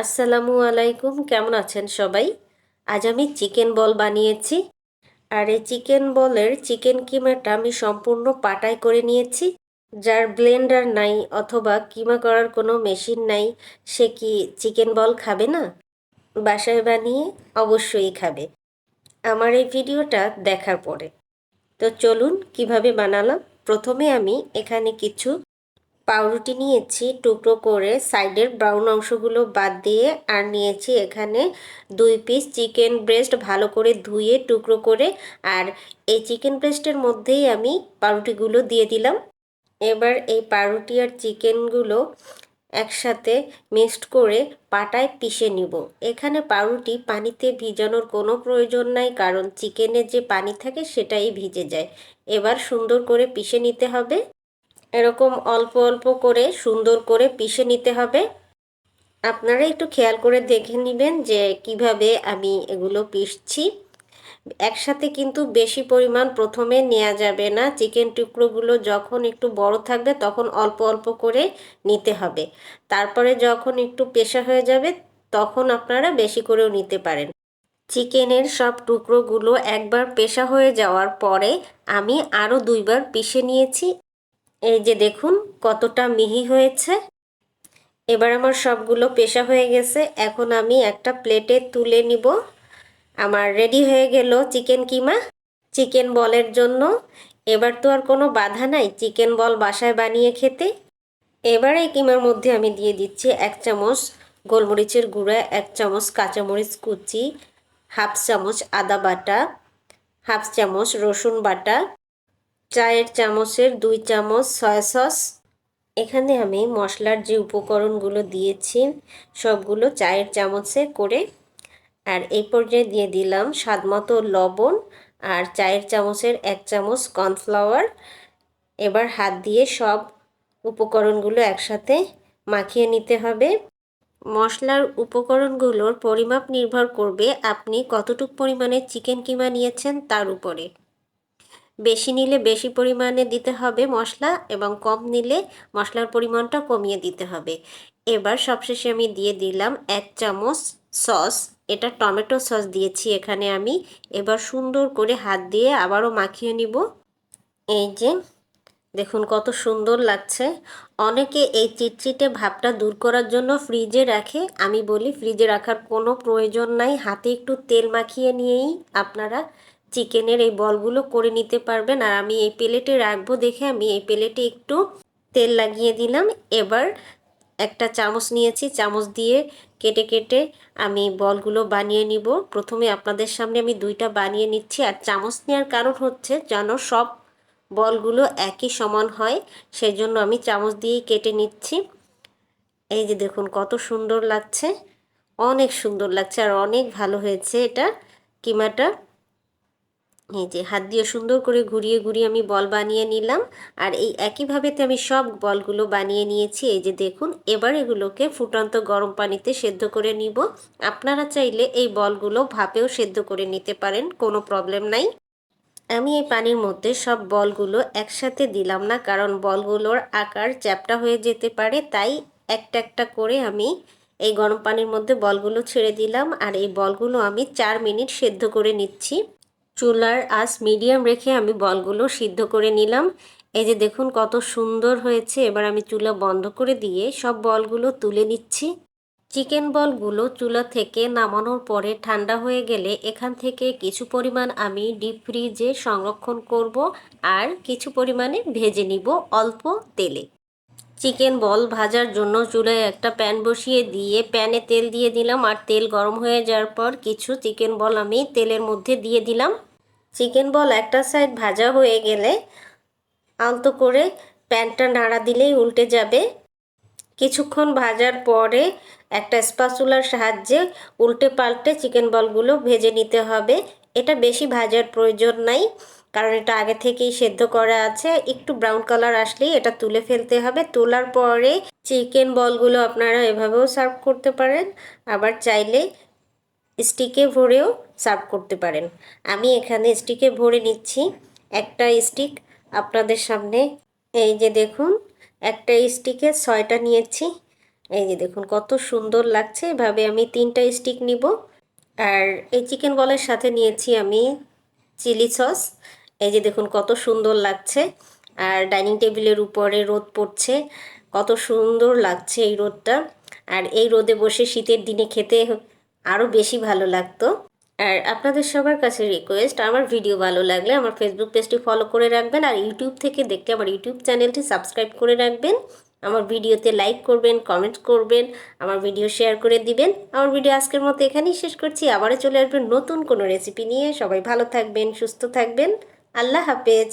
আসসালামু আলাইকুম, কেমন আছেন সবাই? আজ আমি চিকেন বল বানিয়েছি। আর এই চিকেন বলের চিকেন কিমাটা আমি সম্পূর্ণ পাটাই করে নিয়েছি। যার ব্লেন্ডার নাই অথবা কিমা করার কোনো মেশিন নাই, সে কি চিকেন বল খাবে না? বাসায় বানিয়ে অবশ্যই খাবে। আমার এই ভিডিওটা দেখার পরে। তো চলুন কীভাবে বানালাম। প্রথমে আমি এখানে কিছু পাউরুটি নিয়েছি টুকরো করে, সাইডের ব্রাউন অংশগুলো বাদ দিয়ে, আর নিয়েছি এখানে দুই পিস চিকেন ব্রেস্ট ভালো করে ধুয়ে টুকরো করে, আর এই চিকেন ব্রেস্টের মধ্যেই আমি পাউরুটিগুলো দিয়ে দিলাম। এবার এই পাউরুটি আর চিকেনগুলো একসাথে মিক্সড করে পাটায় পিষে নিব। এখানে পাউরুটি পানিতে ভিজানোর কোনো প্রয়োজন নাই, কারণ চিকেনের যে পানি থাকে সেটাই ভিজে যায়। এবার সুন্দর করে পিষে নিতে হবে। এরকম অল্প অল্প করে সুন্দর করে পিষে নিতে হবে। আপনারা একটু খেয়াল করে দেখে নেবেন যে কীভাবে আমি এগুলো পিষছি। একসাথে কিন্তু বেশি পরিমাণ প্রথমে নেওয়া যাবে না। চিকেন টুকরোগুলো যখন একটু বড় থাকবে তখন অল্প অল্প করে নিতে হবে। তারপরে যখন একটু পেশা হয়ে যাবে তখন আপনারা বেশি করেও নিতে পারেন। চিকেনের সব টুকরোগুলো একবার পেশা হয়ে যাওয়ার পরে আমি আরও দুইবার পিষে নিয়েছি। এই যে দেখুন, কতটা মিহি হয়েছে। এবার আমার সবগুলো পেশা হয়ে গেছে। এখন আমি একটা প্লেটে তুলে নিব। আমার রেডি হয়ে গেল চিকেন কিমা। চিকেন বলের জন্য। এবার তো আর কোনো বাধা নাই, চিকেন বল বাসায় বানিয়ে খেতে। এবার এই কিমার মধ্যে আমি দিয়ে দিচ্ছি এক চামচ গোলমরিচের গুঁড়া, এক চামচ কাঁচামরিচ কুচি, হাফ চামচ আদা বাটা, হাফ চামচ রসুন বাটা চায়ের চামচের দুই চামচ সয়া সস এখানে আমি মশলার যে উপকরণগুলো দিয়েছি, সবগুলো চায়ের চামচে করে, আর এই পর্যায়ে দিয়ে দিলাম স্বাদমতো লবণ আর চায়ের চামচের এক চামচ কর্নফ্লাওয়ার। এবার হাত দিয়ে সব উপকরণগুলো একসাথে মাখিয়ে নিতে হবে। মশলার উপকরণগুলোর পরিমাপ নির্ভর করবে আপনি কতটুক পরিমাণে চিকেন কিমা নিয়েছেন তার উপরে। বেশি নিলে বেশি পরিমাণে দিতে হবে মশলা এবং কম নিলে মশলার পরিমাণটা কমিয়ে দিতে হবে। এবার সবশেষে আমি দিয়ে দিলাম এক চামচ সস। এটা টমেটো সস দিয়েছি এখানে আমি। এবার সুন্দর করে হাত দিয়ে আবারও মাখিয়ে নিব। এই যে, দেখুন কত সুন্দর লাগছে। অনেকে এই চিটচিটে ভাবটা দূর করার জন্য ফ্রিজে রাখে। আমি বলি ফ্রিজে রাখার কোনো প্রয়োজন নাই। হাতে একটু তেল মাখিয়ে নিয়েই আপনারা চিকেনের এই বলগুলো করে নিতে পারবেন। আর আমি এই প্লেটে রাখব দেখে আমি এই প্লেটে একটু তেল লাগিয়ে দিলাম। এবার একটা চামচ নিয়েছি, চামচ দিয়ে কেটে কেটে আমি বলগুলো বানিয়ে নিব। প্রথমে আপনাদের সামনে আমি দুইটা বানিয়ে নিচ্ছি। আর চামচ নেওয়ার কারণ হচ্ছে যেন সব বলগুলো একই সমান হয় সেই জন্য আমি চামচ দিয়েই কেটে নিচ্ছি। এই যে দেখুন কত সুন্দর লাগছে, অনেক সুন্দর লাগছে আর অনেক ভালো হয়েছে এটা কিমাটা। এই যে হাত দিয়ে সুন্দর করে ঘুরিয়ে ঘুরিয়ে আমি বল বানিয়ে নিলাম। আর এই একইভাবেতে আমি সব বলগুলো বানিয়ে নিয়েছি। এই যে দেখুন, এবার এগুলোকে ফুটন্ত গরম পানিতে সেদ্ধ করে নিব। আপনারা চাইলে এই বলগুলো ভাপেও সেদ্ধ করে নিতে পারেন, কোনো প্রবলেম নাই। আমি এই পানির মধ্যে সব বলগুলো একসাথে দিলাম না, কারণ বলগুলোর আকার চ্যাপটা হয়ে যেতে পারে। তাই একটা একটা করে আমি এই গরম পানির মধ্যে বলগুলো ছেড়ে দিলাম। আর এই বলগুলো আমি চার মিনিট সেদ্ধ করে নিচ্ছি। চুলার আস মিডিয়াম রেখে আমি বলগুলো সিদ্ধ করে নিলাম। এই যে দেখুন কত সুন্দর হয়েছে। এবার আমি চুলা বন্ধ করে দিয়ে সব বলগুলো তুলে নিচ্ছি। চিকেন বলগুলো চুলা থেকে নামানোর পরে ঠান্ডা হয়ে গেলে এখান থেকে কিছু পরিমাণ আমি ডিপ ফ্রিজে সংরক্ষণ করব আর কিছু পরিমাণে ভেজে নিব অল্প তেলে। চিকেন বল ভাজার জন্য চুলায় একটা প্যান বসিয়ে দিয়ে প্যানে তেল দিয়ে দিলাম আর তেল গরম হয়ে যাওয়ার পর কিছু চিকেন বল আমি তেলের মধ্যে দিয়ে দিলাম। চিকেন বল একটা সাইড ভাজা হয়ে গেলে আলতো করে প্যানটা নাড়া দিলেই উল্টে যাবে। কিছুক্ষণ ভাজার পরে একটা স্পাচুলার সাহায্যে উল্টে পাল্টে চিকেন বলগুলো ভেজে নিতে হবে। এটা বেশি ভাজার প্রয়োজন নাই। কারণ এটা আগে থেকেই সেদ্ধ করা আছে। একটু ব্রাউন কালার আসলেই এটা তুলে ফেলতে হবে। তোলার পরে চিকেন বলগুলো আপনারা এভাবেও সার্ভ করতে পারেন। আবার চাইলে স্টিকে ভরেও সার্ভ করতে পারেন। আমি এখানে স্টিকে ভরে নিচ্ছি একটা স্টিক আপনাদের সামনে। এই যে দেখুন, একটা স্টিকে ছয়টা নিয়েছি। এই যে দেখুন, কত সুন্দর লাগছে। এভাবে আমি তিনটা স্টিক নিব। আর এই চিকেন বলের সাথে নিয়েছি আমি চিলি সস এই যে দেখুন কত সুন্দর লাগছে। আর ডাইনিং টেবিলের উপরে রোদ পড়ছে। কত সুন্দর লাগছে এই রোদটা। আর এই রোদে বসে শীতের দিনে খেতে আরও বেশি ভালো লাগতো। আর আপনাদের সবার কাছে রিকোয়েস্ট আমার ভিডিও ভালো লাগলে আমার ফেসবুক পেজটি ফলো করে রাখবেন আর ইউটিউব থেকে দেখতে আমার ইউটিউব চ্যানেলটি সাবস্ক্রাইব করে রাখবেন। আমার ভিডিওতে লাইক করবেন কমেন্ট করবেন, আমার ভিডিও শেয়ার করে দিবেন। আমার ভিডিও আজকের মতো এখানেই শেষ করছি। আবারও চলে আসবেন নতুন কোনো রেসিপি নিয়ে। সবাই ভালো থাকবেন, সুস্থ থাকবেন। আল্লাহ হাফেজ।